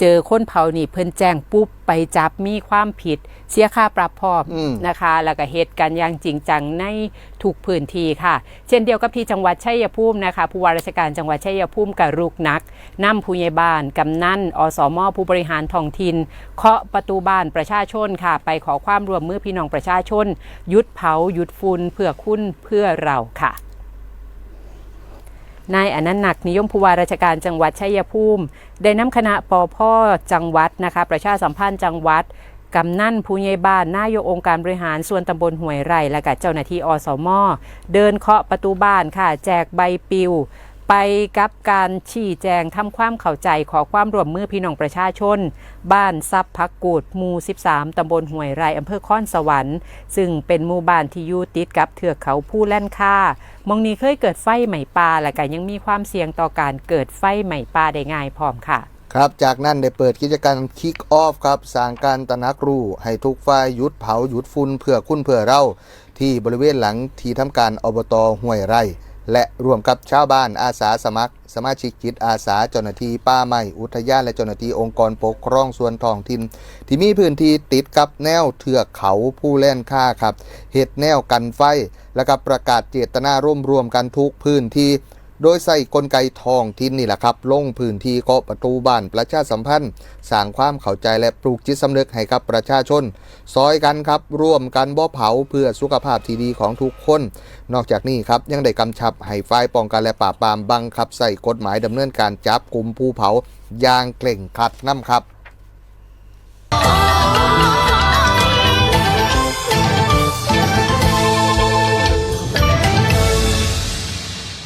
เจอคนเผานี่เพิ่นแจ้งปุ๊บไปจับมีความผิด เสียค่าปรับพร้อมอืมนะคะ แล้วก็เหตุการณ์อย่างจริงจังในทุกพื้นที่ค่ะ เช่นเดียวกับที่จังหวัดชัยภูมินะคะผู้ว่าราชการจังหวัดชัยภูมิกับรุกนักนำผู้ใหญ่บ้านกำนันอสมผู้บริหารท้องถิ่นเคาะประตูบ้านประชาชนค่ะ ไปขอความร่วมมือพี่น้องประชาชนหยุดเผาหยุดฝุ่นเพื่อคุณเพื่อเราค่ะ นายอนันต์หนักนิยมผู้ว่าราชการจังหวัดชัยภูมิ ได้นำคณะปอพ่อจังหวัดนะคะ ประชาสัมพันธ์จังหวัดกำนันผู้ใหญ่บ้านนายกองค์การบริหารส่วนตำบลห้วยไร่และกับเจ้าหน้าที่อสม เดินเคาะประตูบ้านค่ะ แจกใบปลิว ไปกับการชี้แจงทำความเข้าใจขอความร่วมมือพี่น้องประชาชน บ้านซับพักกูดหมู่ 13 ตำบลห้วยไร่อำเภอค้อนสวรรค์ ซึ่งเป็นหมู่บ้านที่อยู่ติดกับเทือกเขาผู้แล่นค่ามองนี้เคยเกิดไฟไหม้ป่าและก็ยังมีความเสี่ยงต่อการเกิดไฟไหม้ป่าได้ง่ายพร้อมค่ะครับ จากนั้นได้เปิดกิจกรรมคิกออฟครับสร้างการตระหนักรู้ให้ทุกฝ่ายหยุดเผาหยุดฝุ่นเพื่อคุณเพื่อเราที่บริเวณหลังที่ทำการอบตห้วยไร่ และรวมกับชาวบ้านอาสาสมัคร สมาชิกจิตอาสาเจ้าหน้าที่ป่าไม้อุทยานและเจ้าหน้าที่องค์กรปกครองส่วนท้องถิ่นที่มีพื้นที่ติดกับแนวเทือกเขาผู้แล่นค่าครับเหตุแนวกันไฟ และกับประกาศเจตนาร่วมรวมกันทุกพื้นที่ โดยใส่กลไกทองทินนี่แหละครับลงพื้นที่เกาะประตูบ้านประชาสัมพันธ์สร้างความเข้าใจและปลูกจิตสำนึกให้กับประชาชน ซอยกันครับร่วมกันบ่เผาเพื่อสุขภาพที่ดีของทุกคน นอกจากนี้ครับยังได้กำชับให้ฝ่ายป้องกันและปราบปรามบังคับใส่กฎหมายดำเนินการจับกลุ่มผู้เผาอย่างเกร่งขัดน้ำครับ